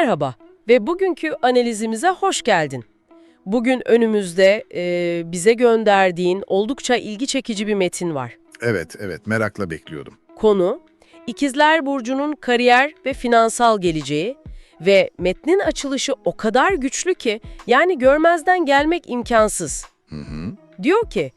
Merhaba ve bugünkü analizimize hoş geldin. Bugün önümüzde e, bize gönderdiğin oldukça ilgi çekici bir metin var. Evet, evet. Merakla bekliyordum. Konu, İkizler Burcu'nun kariyer ve finansal geleceği ve metnin açılışı o kadar güçlü ki yani görmezden gelmek imkansız. Hı hı. Diyor ki,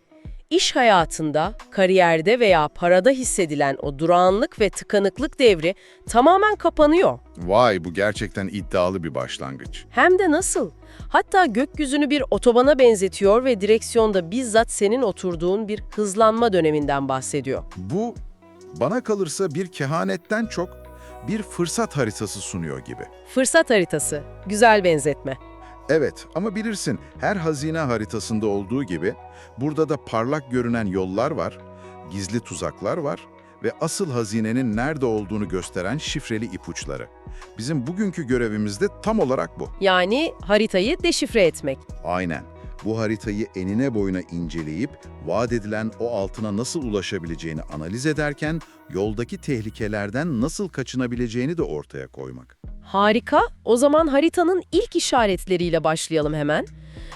iş hayatında, kariyerde veya parada hissedilen o durağanlık ve tıkanıklık devri tamamen kapanıyor. Vay, bu gerçekten iddialı bir başlangıç. Hem de nasıl? Hatta gökyüzünü bir otobana benzetiyor ve direksiyonda bizzat senin oturduğun bir hızlanma döneminden bahsediyor. Bu, bana kalırsa bir kehanetten çok bir fırsat haritası sunuyor gibi. Fırsat haritası. Güzel benzetme. Evet ama bilirsin her hazine haritasında olduğu gibi burada da parlak görünen yollar var, gizli tuzaklar var ve asıl hazinenin nerede olduğunu gösteren şifreli ipuçları. Bizim bugünkü görevimiz de tam olarak bu. Yani haritayı deşifre etmek. Aynen. Bu haritayı enine boyuna inceleyip vaat edilen o altına nasıl ulaşabileceğini analiz ederken yoldaki tehlikelerden nasıl kaçınabileceğini de ortaya koymak. Harika. O zaman haritanın ilk işaretleriyle başlayalım hemen.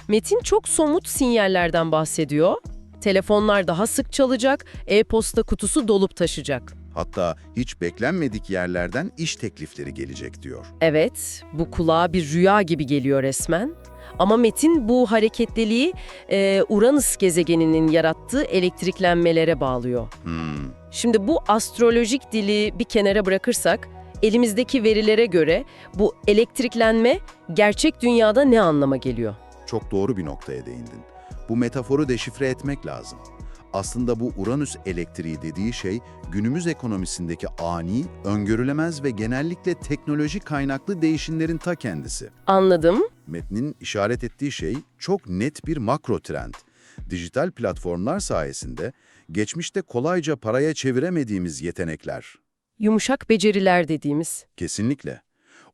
Metin çok somut sinyallerden bahsediyor. Telefonlar daha sık çalacak, e-posta kutusu dolup taşacak. Hatta hiç beklenmedik yerlerden iş teklifleri gelecek diyor. Evet, bu kulağa bir rüya gibi geliyor resmen. Ama Metin bu hareketliliği e, Uranüs gezegeninin yarattığı elektriklenmelere bağlıyor. Hmm, Şimdi bu astrolojik dili bir kenara bırakırsak, elimizdeki verilere göre bu elektriklenme gerçek dünyada ne anlama geliyor? çok doğru bir noktaya değindin. Bu metaforu deşifre etmek lazım. Aslında bu Uranüs elektriği dediği şey günümüz ekonomisindeki ani, öngörülemez ve genellikle teknoloji kaynaklı değişimlerin ta kendisi. Anladım. Metnin işaret ettiği şey çok net bir makro trend. Dijital platformlar sayesinde geçmişte kolayca paraya çeviremediğimiz yetenekler. Yumuşak beceriler dediğimiz. Kesinlikle.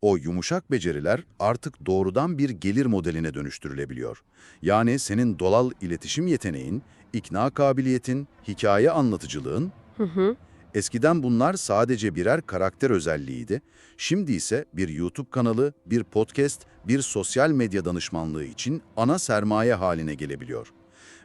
O yumuşak beceriler artık doğrudan bir gelir modeline dönüştürülebiliyor. Yani senin dolal iletişim yeteneğin, ikna kabiliyetin, hikaye anlatıcılığın, Hı hı. eskiden bunlar sadece birer karakter özelliğiydi. Şimdi ise bir YouTube kanalı, bir podcast, bir sosyal medya danışmanlığı için ana sermaye haline gelebiliyor.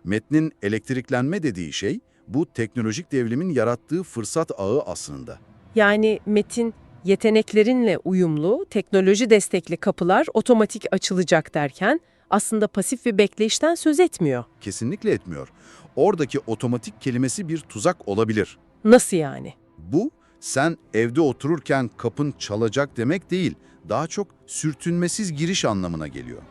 Metnin elektriklenme dediği şey, bu teknolojik devrimin yarattığı fırsat ağı aslında. Yani Metin yeteneklerinle uyumlu, teknoloji destekli kapılar otomatik açılacak derken aslında pasif bir bekleyişten söz etmiyor. Kesinlikle etmiyor. Oradaki otomatik kelimesi bir tuzak olabilir. Nasıl yani? Bu, sen evde otururken kapın çalacak demek değil, daha çok sürtünmesiz giriş anlamına geliyor.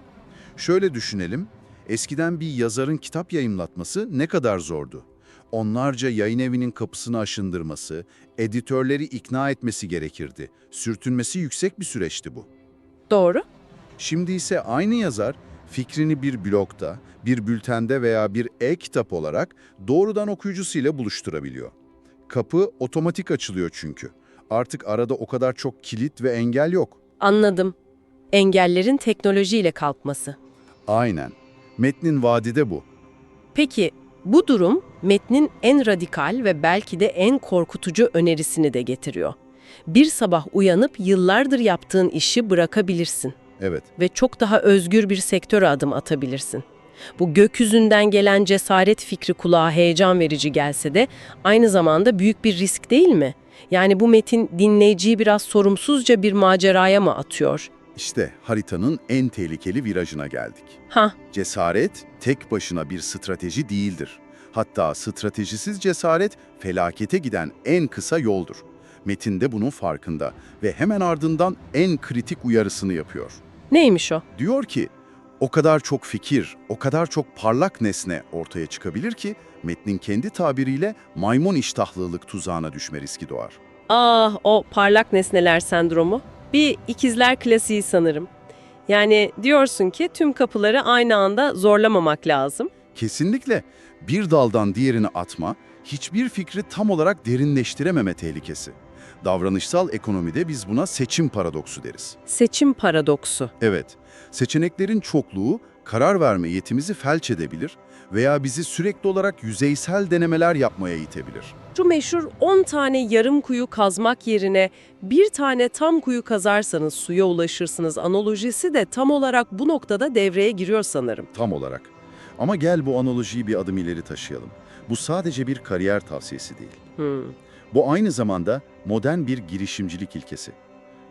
Şöyle düşünelim, eskiden bir yazarın kitap yayımlatması ne kadar zordu? Onlarca yayın evinin kapısını aşındırması, editörleri ikna etmesi gerekirdi. Sürtünmesi yüksek bir süreçti bu. Doğru. Şimdi ise aynı yazar fikrini bir blogda, bir bültende veya bir e-kitap olarak doğrudan okuyucusuyla buluşturabiliyor. Kapı otomatik açılıyor çünkü. Artık arada o kadar çok kilit ve engel yok. Anladım. Engellerin teknolojiyle kalkması. Aynen. Metnin vadide bu. Peki bu durum metnin en radikal ve belki de en korkutucu önerisini de getiriyor. Bir sabah uyanıp yıllardır yaptığın işi bırakabilirsin Evet, ve çok daha özgür bir sektöre adım atabilirsin. Bu gökyüzünden gelen cesaret fikri kulağa heyecan verici gelse de aynı zamanda büyük bir risk değil mi? Yani bu metin dinleyiciyi biraz sorumsuzca bir maceraya mı atıyor? işte haritanın en tehlikeli virajına geldik. Ha, Cesaret tek başına bir strateji değildir. Hatta stratejisiz cesaret felakete giden en kısa yoldur. Metin de bunun farkında ve hemen ardından en kritik uyarısını yapıyor. neymiş o? Diyor ki, o kadar çok fikir, o kadar çok parlak nesne ortaya çıkabilir ki metnin kendi tabiriyle maymun iştahlılık tuzağına düşme riski doğar. Ah o parlak nesneler sendromu. Bir ikizler klasiği sanırım. Yani diyorsun ki tüm kapıları aynı anda zorlamamak lazım. Kesinlikle bir daldan diğerine atma, hiçbir fikri tam olarak derinleştirememe tehlikesi. Davranışsal ekonomide biz buna seçim paradoksu deriz. Seçim paradoksu. Evet, seçeneklerin çokluğu karar verme yetimizi felç edebilir. veya bizi sürekli olarak yüzeysel denemeler yapmaya itebilir. Şu meşhur 10 tane yarım kuyu kazmak yerine bir tane tam kuyu kazarsanız suya ulaşırsınız analojisi de tam olarak bu noktada devreye giriyor sanırım. Tam olarak. Ama gel bu analojiyi bir adım ileri taşıyalım. Bu sadece bir kariyer tavsiyesi değil. Hmm. Bu aynı zamanda modern bir girişimcilik ilkesi.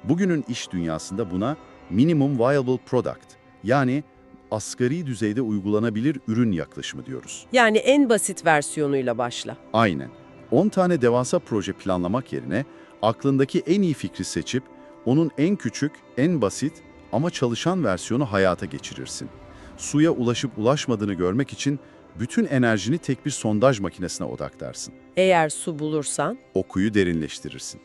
Bugünün iş dünyasında buna minimum viable product yani asgari düzeyde uygulanabilir ürün yaklaşımı diyoruz. Yani en basit versiyonuyla başla. Aynen. 10 tane devasa proje planlamak yerine aklındaki en iyi fikri seçip onun en küçük, en basit ama çalışan versiyonu hayata geçirirsin. Suya ulaşıp ulaşmadığını görmek için bütün enerjini tek bir sondaj makinesine odaklarsın. Eğer su bulursan okuyu derinleştirirsin.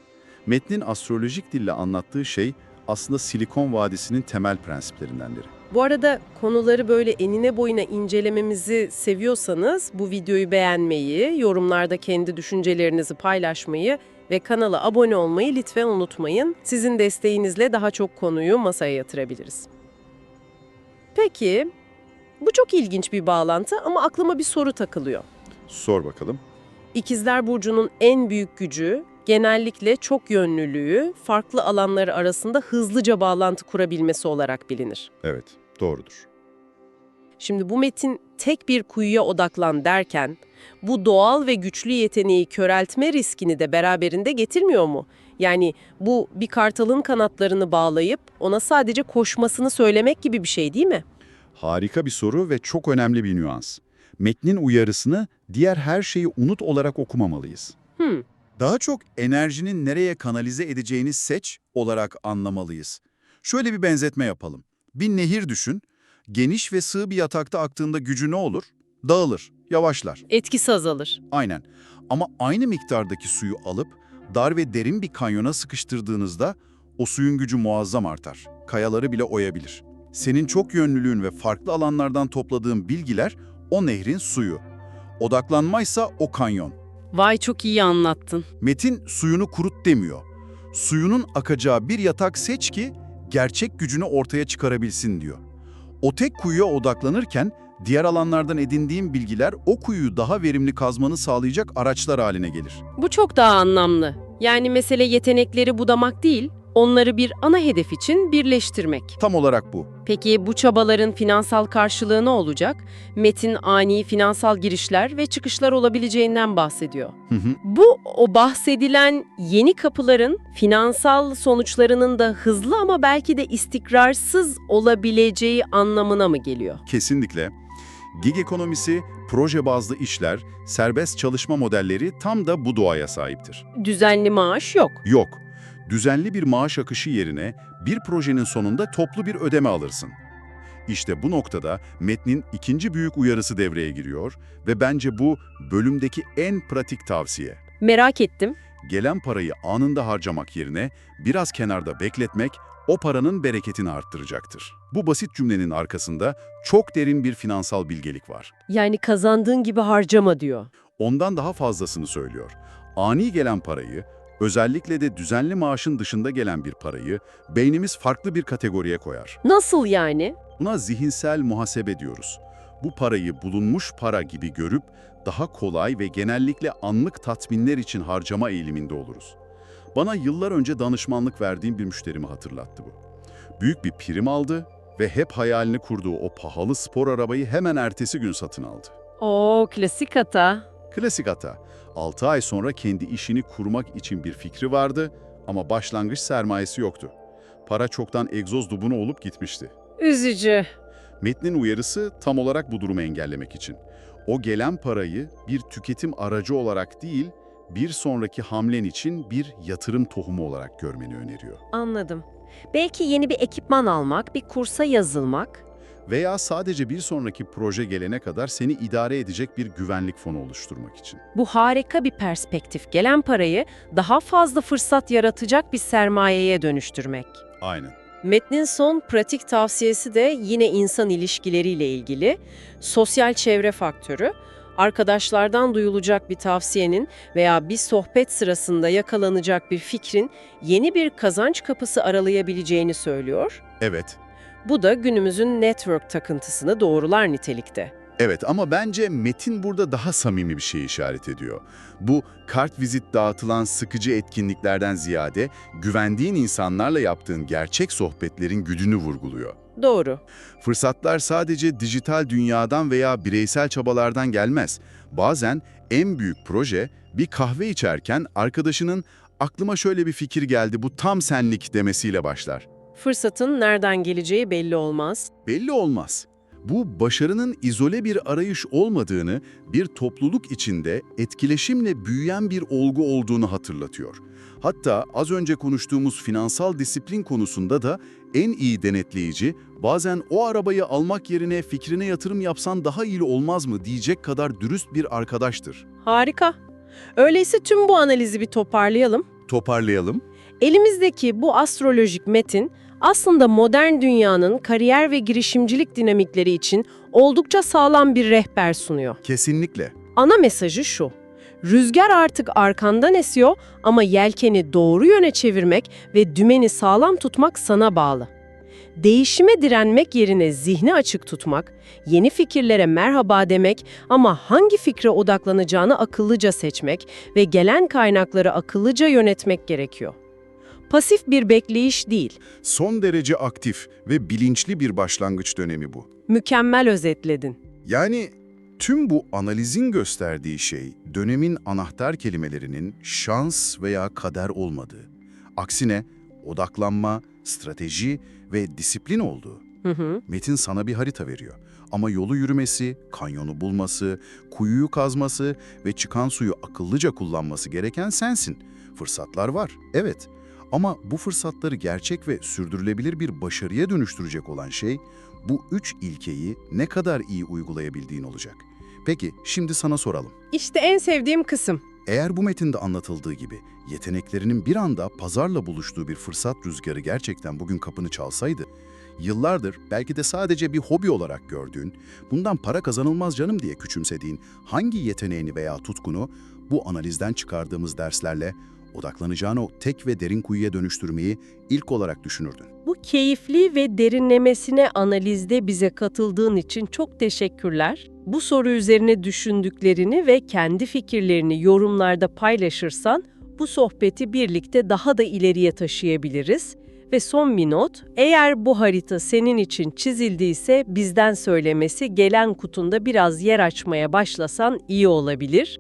Metnin astrolojik dille anlattığı şey aslında Silikon Vadisi'nin temel prensiplerinden biri. Bu arada konuları böyle enine boyuna incelememizi seviyorsanız bu videoyu beğenmeyi, yorumlarda kendi düşüncelerinizi paylaşmayı ve kanala abone olmayı lütfen unutmayın. Sizin desteğinizle daha çok konuyu masaya yatırabiliriz. Peki, bu çok ilginç bir bağlantı ama aklıma bir soru takılıyor. Sor bakalım. İkizler Burcu'nun en büyük gücü genellikle çok yönlülüğü, farklı alanlar arasında hızlıca bağlantı kurabilmesi olarak bilinir. Evet, doğrudur. Şimdi bu metin tek bir kuyuya odaklan derken bu doğal ve güçlü yeteneği köreltme riskini de beraberinde getirmiyor mu? Yani bu bir kartalın kanatlarını bağlayıp ona sadece koşmasını söylemek gibi bir şey değil mi? Harika bir soru ve çok önemli bir nüans. Metnin uyarısını diğer her şeyi unut olarak okumamalıyız. Hmm, Daha çok enerjinin nereye kanalize edeceğini seç olarak anlamalıyız. Şöyle bir benzetme yapalım. Bir nehir düşün. Geniş ve sığ bir yatakta aktığında gücü ne olur? Dağılır, yavaşlar. etkisi azalır. Aynen. Ama aynı miktardaki suyu alıp dar ve derin bir kanyona sıkıştırdığınızda o suyun gücü muazzam artar. Kayaları bile oyabilir. Senin çok yönlülüğün ve farklı alanlardan topladığın bilgiler o nehrin suyu. Odaklanmaysa o kanyon. Vay çok iyi anlattın. Metin suyunu kurut demiyor. Suyunun akacağı bir yatak seç ki gerçek gücünü ortaya çıkarabilsin diyor. O tek kuyuya odaklanırken diğer alanlardan edindiğin bilgiler o kuyuyu daha verimli kazmanı sağlayacak araçlar haline gelir. Bu çok daha anlamlı. Yani mesele yetenekleri budamak değil, onları bir ana hedef için birleştirmek. Tam olarak bu. Peki bu çabaların finansal karşılığı ne olacak? Metin ani finansal girişler ve çıkışlar olabileceğinden bahsediyor. Hı hı. Bu o bahsedilen yeni kapıların finansal sonuçlarının da hızlı ama belki de istikrarsız olabileceği anlamına mı geliyor? Kesinlikle. Gig ekonomisi, proje bazlı işler, serbest çalışma modelleri tam da bu doğaya sahiptir. Düzenli maaş yok. Yok, düzenli bir maaş akışı yerine bir projenin sonunda toplu bir ödeme alırsın. İşte bu noktada metnin ikinci büyük uyarısı devreye giriyor ve bence bu bölümdeki en pratik tavsiye. Merak ettim. Gelen parayı anında harcamak yerine biraz kenarda bekletmek o paranın bereketini arttıracaktır. Bu basit cümlenin arkasında çok derin bir finansal bilgelik var. Yani kazandığın gibi harcama diyor. Ondan daha fazlasını söylüyor. Ani gelen parayı, özellikle de düzenli maaşın dışında gelen bir parayı beynimiz farklı bir kategoriye koyar. Nasıl yani? Buna zihinsel muhasebe diyoruz. Bu parayı bulunmuş para gibi görüp daha kolay ve genellikle anlık tatminler için harcama eğiliminde oluruz. Bana yıllar önce danışmanlık verdiğim bir müşterimi hatırlattı bu. Büyük bir prim aldı ve hep hayalini kurduğu o pahalı spor arabayı hemen ertesi gün satın aldı. Oo klasik hata. Klasik hata. 6 ay sonra kendi işini kurmak için bir fikri vardı ama başlangıç sermayesi yoktu. Para çoktan egzoz dubunu olup gitmişti. Üzücü. Metnin uyarısı tam olarak bu durumu engellemek için. O gelen parayı bir tüketim aracı olarak değil, bir sonraki hamlen için bir yatırım tohumu olarak görmeni öneriyor. Anladım. Belki yeni bir ekipman almak, bir kursa yazılmak. Veya sadece bir sonraki proje gelene kadar seni idare edecek bir güvenlik fonu oluşturmak için. Bu harika bir perspektif. Gelen parayı daha fazla fırsat yaratacak bir sermayeye dönüştürmek. Aynen. Metnin son pratik tavsiyesi de yine insan ilişkileriyle ilgili. Sosyal çevre faktörü, arkadaşlardan duyulacak bir tavsiyenin veya bir sohbet sırasında yakalanacak bir fikrin yeni bir kazanç kapısı aralayabileceğini söylüyor. Evet, Bu da günümüzün network takıntısını doğrular nitelikte. Evet ama bence Metin burada daha samimi bir şey işaret ediyor. Bu kart vizit dağıtılan sıkıcı etkinliklerden ziyade güvendiğin insanlarla yaptığın gerçek sohbetlerin gücünü vurguluyor. Doğru. Fırsatlar sadece dijital dünyadan veya bireysel çabalardan gelmez. Bazen en büyük proje bir kahve içerken arkadaşının aklıma şöyle bir fikir geldi bu tam senlik demesiyle başlar. Fırsatın nereden geleceği belli olmaz. Belli olmaz. Bu başarının izole bir arayış olmadığını, bir topluluk içinde etkileşimle büyüyen bir olgu olduğunu hatırlatıyor. Hatta az önce konuştuğumuz finansal disiplin konusunda da en iyi denetleyici, bazen o arabayı almak yerine fikrine yatırım yapsan daha iyi olmaz mı diyecek kadar dürüst bir arkadaştır. Harika. Öyleyse tüm bu analizi bir toparlayalım. Toparlayalım. Elimizdeki bu astrolojik metin aslında modern dünyanın kariyer ve girişimcilik dinamikleri için oldukça sağlam bir rehber sunuyor. Kesinlikle. Ana mesajı şu. Rüzgar artık arkandan esiyor ama yelkeni doğru yöne çevirmek ve dümeni sağlam tutmak sana bağlı. Değişime direnmek yerine zihni açık tutmak, yeni fikirlere merhaba demek ama hangi fikre odaklanacağını akıllıca seçmek ve gelen kaynakları akıllıca yönetmek gerekiyor. Pasif bir bekleyiş değil, Son derece aktif ve bilinçli bir başlangıç dönemi bu. mükemmel özetledin. Yani tüm bu analizin gösterdiği şey dönemin anahtar kelimelerinin şans veya kader olmadığı. Aksine odaklanma, strateji ve disiplin olduğu. Hı hı. Metin sana bir harita veriyor. Ama yolu yürümesi, kanyonu bulması, kuyuyu kazması ve çıkan suyu akıllıca kullanması gereken sensin. Fırsatlar var, evet. Ama bu fırsatları gerçek ve sürdürülebilir bir başarıya dönüştürecek olan şey, bu üç ilkeyi ne kadar iyi uygulayabildiğin olacak. Peki, şimdi sana soralım. İşte en sevdiğim kısım. Eğer bu metinde anlatıldığı gibi yeteneklerinin bir anda pazarla buluştuğu bir fırsat rüzgarı gerçekten bugün kapını çalsaydı, yıllardır belki de sadece bir hobi olarak gördüğün, bundan para kazanılmaz canım diye küçümsediğin hangi yeteneğini veya tutkunu bu analizden çıkardığımız derslerle odaklanacağın o tek ve derin kuyuya dönüştürmeyi ilk olarak düşünürdün. Bu keyifli ve derinlemesine analizde bize katıldığın için çok teşekkürler. Bu soru üzerine düşündüklerini ve kendi fikirlerini yorumlarda paylaşırsan bu sohbeti birlikte daha da ileriye taşıyabiliriz. Ve son bir not, eğer bu harita senin için çizildiyse bizden söylemesi gelen kutunda biraz yer açmaya başlasan iyi olabilir.